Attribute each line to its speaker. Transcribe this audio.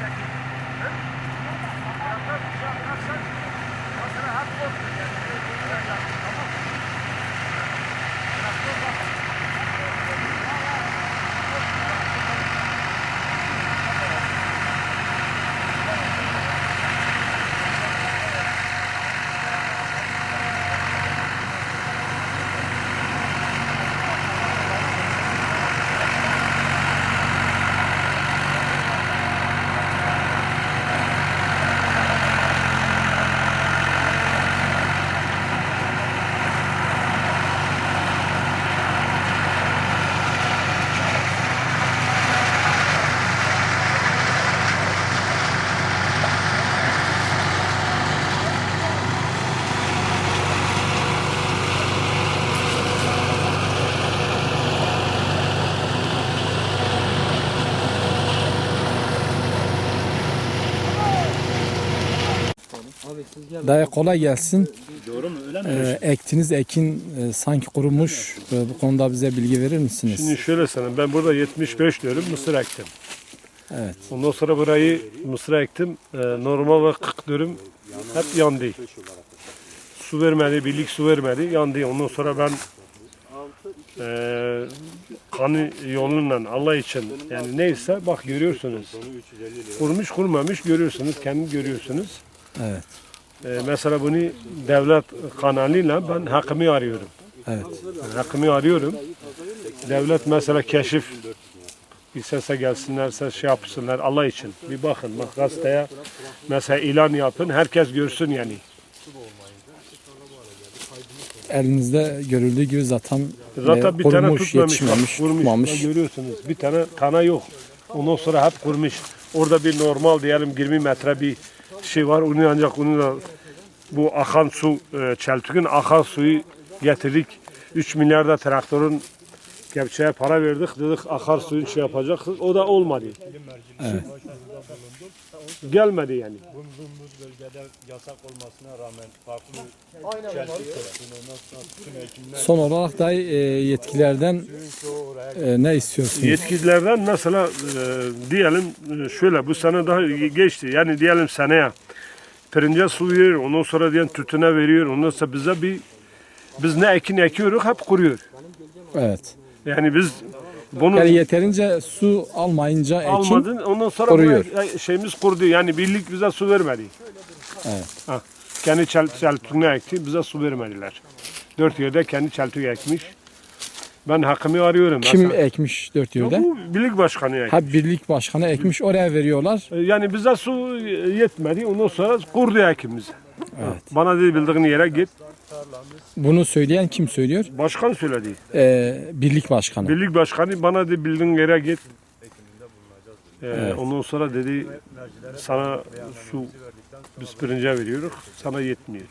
Speaker 1: checking. Dayı kolay gelsin.
Speaker 2: Doğru mu? Öyle mi?
Speaker 1: Ee, ektiniz ekin e, sanki kurumuş. Ee, bu konuda bize bilgi verir misiniz?
Speaker 3: Şimdi şöyle sana ben burada 75 dönüm mısır ektim.
Speaker 1: Evet.
Speaker 3: Ondan sonra burayı mısır ektim. Ee, normal ve 40 dönüm hep yandı. Su vermedi, birlik su vermedi, yandı. Ondan sonra ben eee kanı yoluyla Allah için yani neyse bak görüyorsunuz. Kurmuş kurmamış görüyorsunuz, kendi görüyorsunuz.
Speaker 1: Evet.
Speaker 3: Ee, mesela bunu devlet kanalıyla ben hakkımı arıyorum.
Speaker 1: Evet.
Speaker 3: Hakkımı arıyorum. Devlet mesela keşif istese gelsinlerse şey yapsınlar Allah için. Bir bakın bak gazeteye mesela ilan yapın herkes görsün yani.
Speaker 1: Elinizde görüldüğü gibi zaten,
Speaker 3: Zaten
Speaker 1: e,
Speaker 3: bir tane
Speaker 1: kurumuş,
Speaker 3: tutmamış, bak,
Speaker 1: yetişmemiş,
Speaker 3: kurmuş.
Speaker 1: tutmamış.
Speaker 3: Görüyorsunuz bir tane tane yok. Ondan sonra hep kurmuş. Orada bir normal diyelim 20 metre bir şey var. Onu ancak onu da bu akan su, e, Çeltik'in akan suyu getirdik. 3 milyar da traktörün kepçeye para verdik. Dedik akar suyun şey yapacak. O da olmadı.
Speaker 1: Evet.
Speaker 3: Gelmedi yani.
Speaker 2: Bulunduğumuz bölgede yasak olmasına rağmen farklı
Speaker 1: Son olarak da e, yetkilerden e, ne istiyorsunuz?
Speaker 3: Yetkililerden mesela e, diyelim şöyle bu sene daha geçti. Yani diyelim seneye pirince su veriyor. Ondan sonra diyelim tütüne veriyor. Ondan sonra bize bir biz ne ekin ekiyoruz hep kuruyor.
Speaker 1: Evet.
Speaker 3: Yani biz bunu
Speaker 1: Yani yeterince su almayınca ekin
Speaker 3: almadın. Ondan sonra
Speaker 1: koruyor.
Speaker 3: buna şeyimiz kurdu. Yani birlik bize su vermedi.
Speaker 1: Evet.
Speaker 3: Ha, kendi çel, çeltuğunu ekti. Bize su vermediler. Dört yerde kendi çeltuğu ekmiş. Ben hakkımı arıyorum.
Speaker 1: kim
Speaker 3: Mesela-
Speaker 1: ekmiş dört
Speaker 3: Ya
Speaker 1: yılda?
Speaker 3: bu birlik başkanı ekti.
Speaker 1: Ha birlik başkanı ekmiş oraya veriyorlar.
Speaker 3: E, Yani bize su yetmedi. Ondan sonra kurdu ekimizi.
Speaker 1: Evet.
Speaker 3: Bana dedi bildiğin yere git.
Speaker 1: Bunu söyleyen kim söylüyor?
Speaker 3: Başkan söyledi.
Speaker 1: Ee, birlik başkanı.
Speaker 3: Birlik başkanı bana dedi bildiğin yere git. E,
Speaker 1: Evet.
Speaker 3: Ondan sonra dedi sana su biz pirince veriyoruz. Sana yetmiyor.